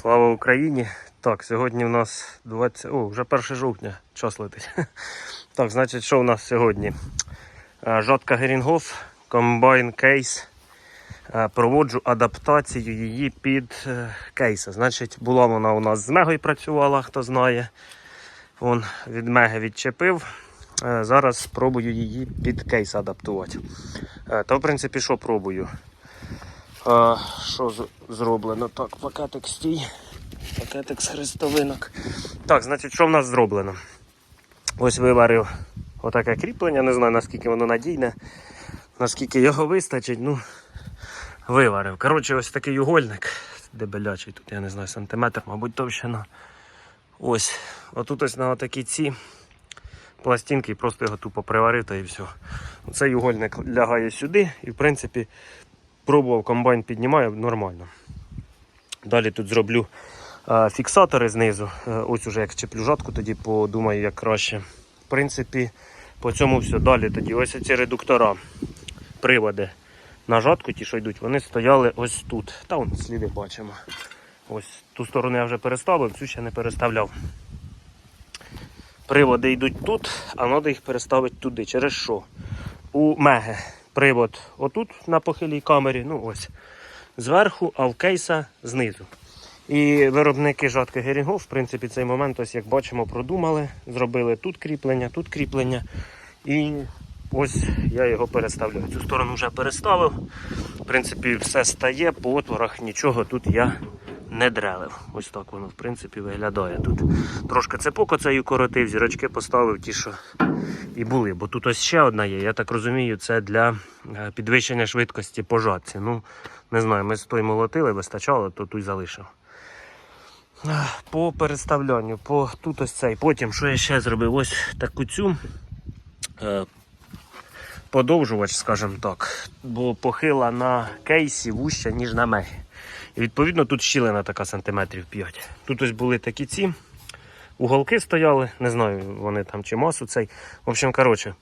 Слава Україні! Так, сьогодні у нас 20... О, вже 1 жовтня, час летить. Так, значить, що у нас сьогодні? Е, Жатка Герінгоф, комбайн кейс. Е, Проводжу адаптацію її під е, кейси. Значить, була вона у нас з мегою працювала, хто знає. Вон від меги відчепив. Зараз спробую її під кейс адаптувати. Та, в принципі, що пробую? А, що зроблено? Так, пакетик стій. Пакетик з хрестовинок. Так, значить, що в нас зроблено? Ось виварив отаке кріплення. Не знаю наскільки воно надійне, наскільки його вистачить. Ну, виварив. Коротше, ось такий угольник. Дебелячий тут, я не знаю, сантиметр, мабуть, товщина. Ось. Отут ось на отакі ці пластинки, просто його тупо приварив та і все. Цей угольник лягає сюди і, в принципі, пробував комбайн піднімає нормально. Далі тут зроблю е, фіксатори знизу. Е, ось уже як чеплю жатку, тоді подумаю, як краще. В принципі, по цьому все. Далі тоді ось ці редуктора, приводи на жатку, ті, що йдуть, вони стояли ось тут. Та вон сліди бачимо. Ось ту сторону я вже переставив, цю ще не переставляв. Приводи йдуть тут, а треба їх переставити туди. Через що? У меги привод отут на похилій камері, ну ось зверху, а в кейса знизу. І виробники жатки Герінгов, в принципі, цей момент, ось як бачимо, продумали, зробили тут кріплення, тут кріплення. І ось я його переставляю. Цю сторону вже переставив. В принципі, все стає по отворах, нічого тут я не дрелив. Ось так воно, в принципі, виглядає тут. Трошки цепок оцею коротив, зірочки поставив ті, що і були. Бо тут ось ще одна є. Я так розумію, це для е, підвищення швидкості по жатці. Ну, не знаю, ми з той молотили, вистачало, то тут залишив. По переставлянню, по тут ось цей. Потім, що я ще зробив? Ось таку цю е, подовжувач, скажімо так, бо похила на кейсі вуща, ніж на мегі. І відповідно тут щілина така сантиметрів 5. Тут ось були такі ці. Уголки стояли, не знаю, вони там чи масу цей. В общем, коротше,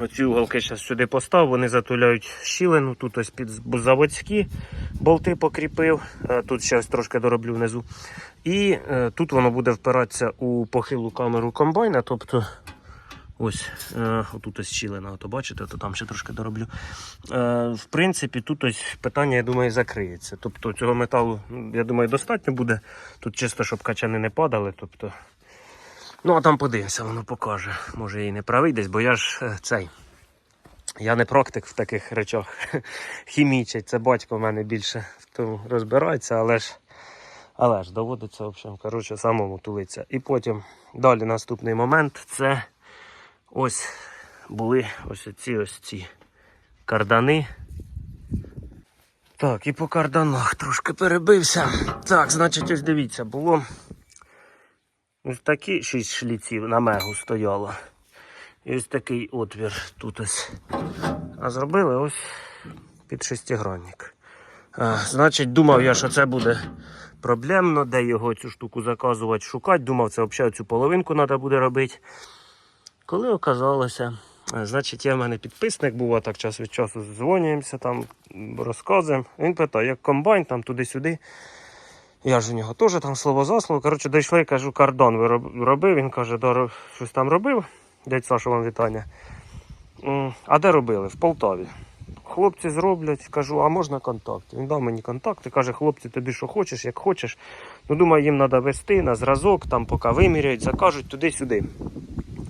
оці уголки зараз сюди постав, вони затуляють щілину. Тут ось під заводські болти покріпив. Е, Тут ще ось трошки дороблю внизу. І е, тут воно буде впиратися у похилу камеру комбайна. Тобто, ось е, отут ось щілина, то бачите, то там ще трошки дороблю. Е, в принципі, тут ось питання, я думаю, закриється. Тобто цього металу, ну, я думаю, достатньо буде. Тут чисто, щоб качани не падали. Тобто, ну а там подивимося, воно покаже. Може і не правий десь, бо я ж е, цей. Я не практик в таких речах. Хімічить. Це батько в мене більше розбирається, але ж, але ж доводиться, в общем, коротше, самому тулитися. І потім далі наступний момент це ось були ось ці ось ці кардани. Так, і по карданах трошки перебився. Так, значить, ось дивіться, було ось такі шість шліців на мегу стояло. І ось такий отвір тут ось. А зробили ось під шестигранник. А, значить, думав я, що це буде проблемно, де його цю штуку заказувати, шукати. Думав, це взагалі цю половинку треба буде робити. Коли оказалося, е, значить, є в мене підписник, був а так час від часу дзвонюємося, там розказуємо. Він питає, як комбайн, там туди-сюди. Я ж у нього теж там слово за слово. Коротше, дійшли, кажу, кардон ви робив. Він каже, щось там робив. Дядь Саша, вам вітання. А де робили? В Полтаві. Хлопці зроблять, кажу, а можна контакти? Він дав мені контакти, каже, хлопці, тобі що хочеш, як хочеш. Ну, думаю, їм треба вести на зразок, там поки виміряють, закажуть туди-сюди.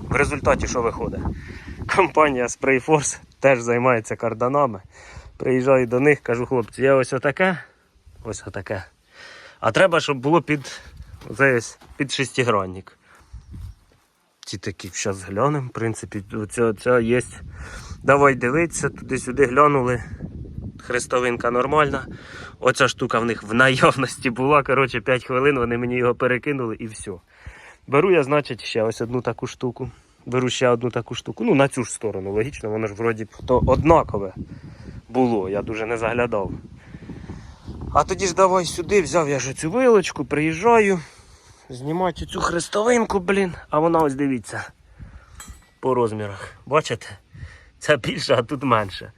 В результаті що виходить? Компанія Sprayforce теж займається карданами. Приїжджаю до них, кажу, хлопці, я ось отаке, ось отаке. А треба, щоб було під, ось, під шестигранник. Ті такі, зараз глянемо. В принципі, оця, оця є. Давай дивитися, туди-сюди глянули. Хрестовинка нормальна. Оця штука в них в наявності була. Коротше, 5 хвилин вони мені його перекинули і все. Беру я, значить, ще ось одну таку штуку. Беру ще одну таку штуку. Ну, на цю ж сторону, логічно, воно ж вроді то однакове було, я дуже не заглядав. А тоді ж давай сюди, взяв я ж цю вилочку, приїжджаю, знімати цю хрестовинку, блін, а вона ось дивіться по розмірах. Бачите? Це більше, а тут менше.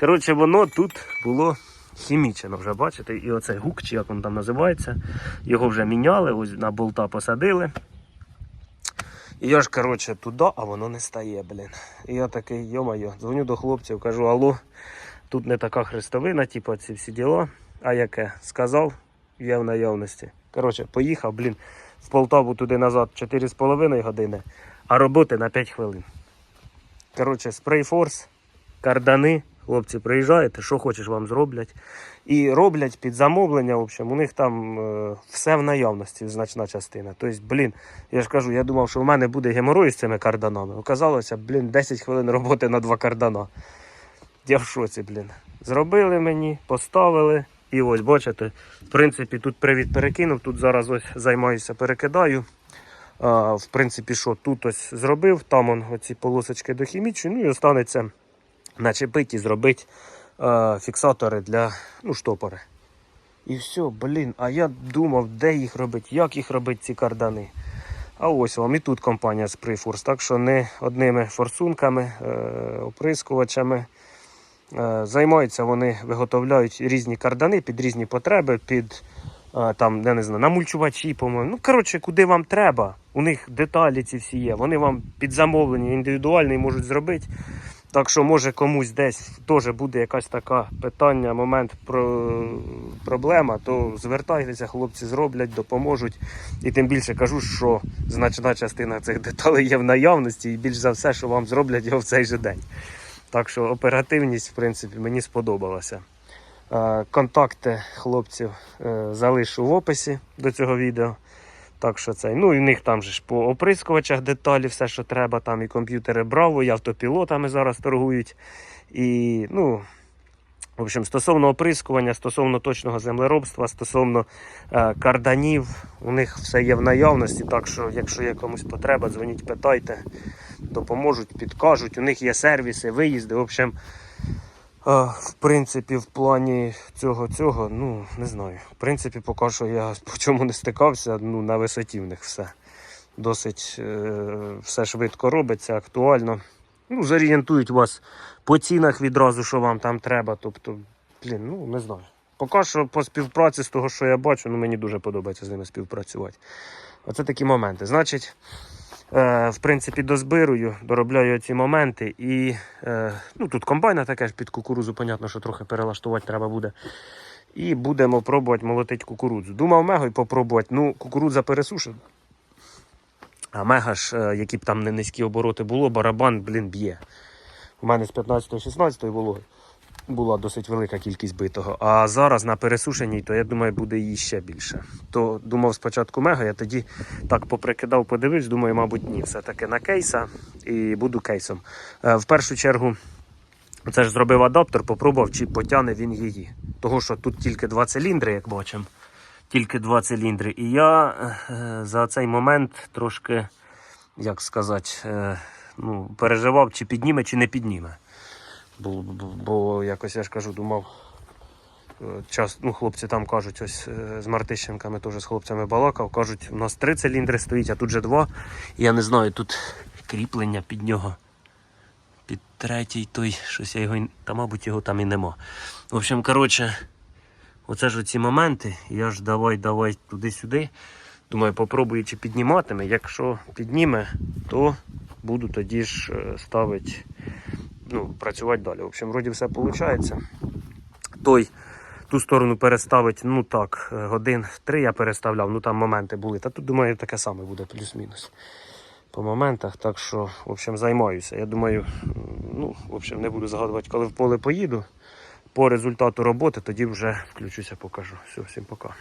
Коротше, воно тут було хімічено вже, бачите, і оцей гук, чи як він там називається, його вже міняли, ось на болта посадили. І я ж, коротше, туди, а воно не стає, блін. І я такий, йо-моє, дзвоню до хлопців, кажу, алло, тут не така хрестовина, типу, ці всі діла. А яке? Сказав, є в наявності. Коротше, поїхав, блін, в Полтаву туди назад 4,5 години, а роботи на 5 хвилин. Коротше, спрейфорс, кардани, хлопці, приїжджаєте, що хочеш вам зроблять. І роблять під замовлення, в общем, у них там е, все в наявності, значна частина. Тобто, блін, я ж кажу, я думав, що в мене буде геморой з цими карданами. Оказалося, блін, 10 хвилин роботи на два кардана. Я в шоці, блін. Зробили мені, поставили. І ось, бачите, в принципі, тут привід перекинув, тут зараз ось займаюся, перекидаю. А, в принципі, що тут ось зробив, там он оці полосочки дохімічні, ну і останеться начепити і зробити а, фіксатори для ну, штопори. І все, блін, а я думав, де їх робити, як їх робити, ці кардани. А ось вам і тут компанія Sprayforce, так що не одними форсунками, е, оприскувачами. Е, Займаються вони, виготовляють різні кардани під різні потреби, під е, там, я не знаю, намульчувачі, по-моєму. Ну, коротше, куди вам треба. У них деталі ці всі є. Вони вам під замовлення індивідуальний можуть зробити. Так що, може, комусь десь теж буде якась така питання, момент про проблема, то звертайтеся, хлопці зроблять, допоможуть. І тим більше кажу, що значна частина цих деталей є в наявності, і більш за все, що вам зроблять його в цей же день. Так що оперативність, в принципі, мені сподобалася. Е, Контакти хлопців е, залишу в описі до цього відео. Так що це, ну і в них там же ж по оприскувачах деталі, все, що треба, там і комп'ютери Браво, і автопілотами зараз торгують. І, ну, в общем, стосовно оприскування, стосовно точного землеробства, стосовно е, карданів, у них все є в наявності. Так що, якщо є комусь потреба, дзвоніть, питайте, допоможуть, підкажуть. У них є сервіси, виїзди. В общем, е, в принципі, в плані цього, цього, ну, не знаю. В принципі, поки що я по чому не стикався, ну, на висоті в них все. Досить е, все швидко робиться, актуально. Ну, зорієнтують вас по цінах відразу, що вам там треба. Тобто, блін, ну не знаю. Поки що по співпраці з того, що я бачу, ну мені дуже подобається з ними співпрацювати. Оце такі моменти. Значить, в принципі, дозбирую, доробляю ці моменти. І е, ну, тут комбайна таке ж під кукурузу, понятно, що трохи перелаштувати треба буде. І будемо пробувати молотити кукурудзу. Думав мегою попробувати. Ну, кукурудза пересушена. А мега ж, е, які б там не низькі обороти було, барабан, блін, б'є. У мене з 15-16 вологи була досить велика кількість битого. А зараз на пересушеній, то я думаю, буде її ще більше. То думав спочатку мега, я тоді так поприкидав, подивився, думаю, мабуть, ні. Все-таки на кейса і буду кейсом. Е, В першу чергу, це ж зробив адаптер, попробував, чи потягне він її. Того, що тут тільки два циліндри, як бачимо. Тільки два циліндри. І я е, за цей момент трошки, як сказати, е, ну, переживав, чи підніме, чи не підніме. Бо, бо, бо якось я ж кажу, думав. е, Час, ну, хлопці там кажуть, ось е, з Мартищенками теж з хлопцями балакав. Кажуть, у нас три циліндри стоїть, а тут же два. Я не знаю, тут кріплення під нього. Під третій той, щось я його, та мабуть його там і нема. В общем, коротше, оце ж оці моменти. Я ж давай, давай туди-сюди. Думаю, попробую, чи підніматиме. Якщо підніме, то буду тоді ж е, ставити, ну, працювати далі. В общем, вроді все виходить. Той ту сторону переставити, ну так, е, годин три я переставляв, ну там моменти були. Та тут, думаю, таке саме буде плюс-мінус. По моментах, так що, в общем, займаюся. Я думаю, ну, в общем, не буду загадувати, коли в поле поїду. По результату роботи тоді вже включуся, покажу. Все, всім пока.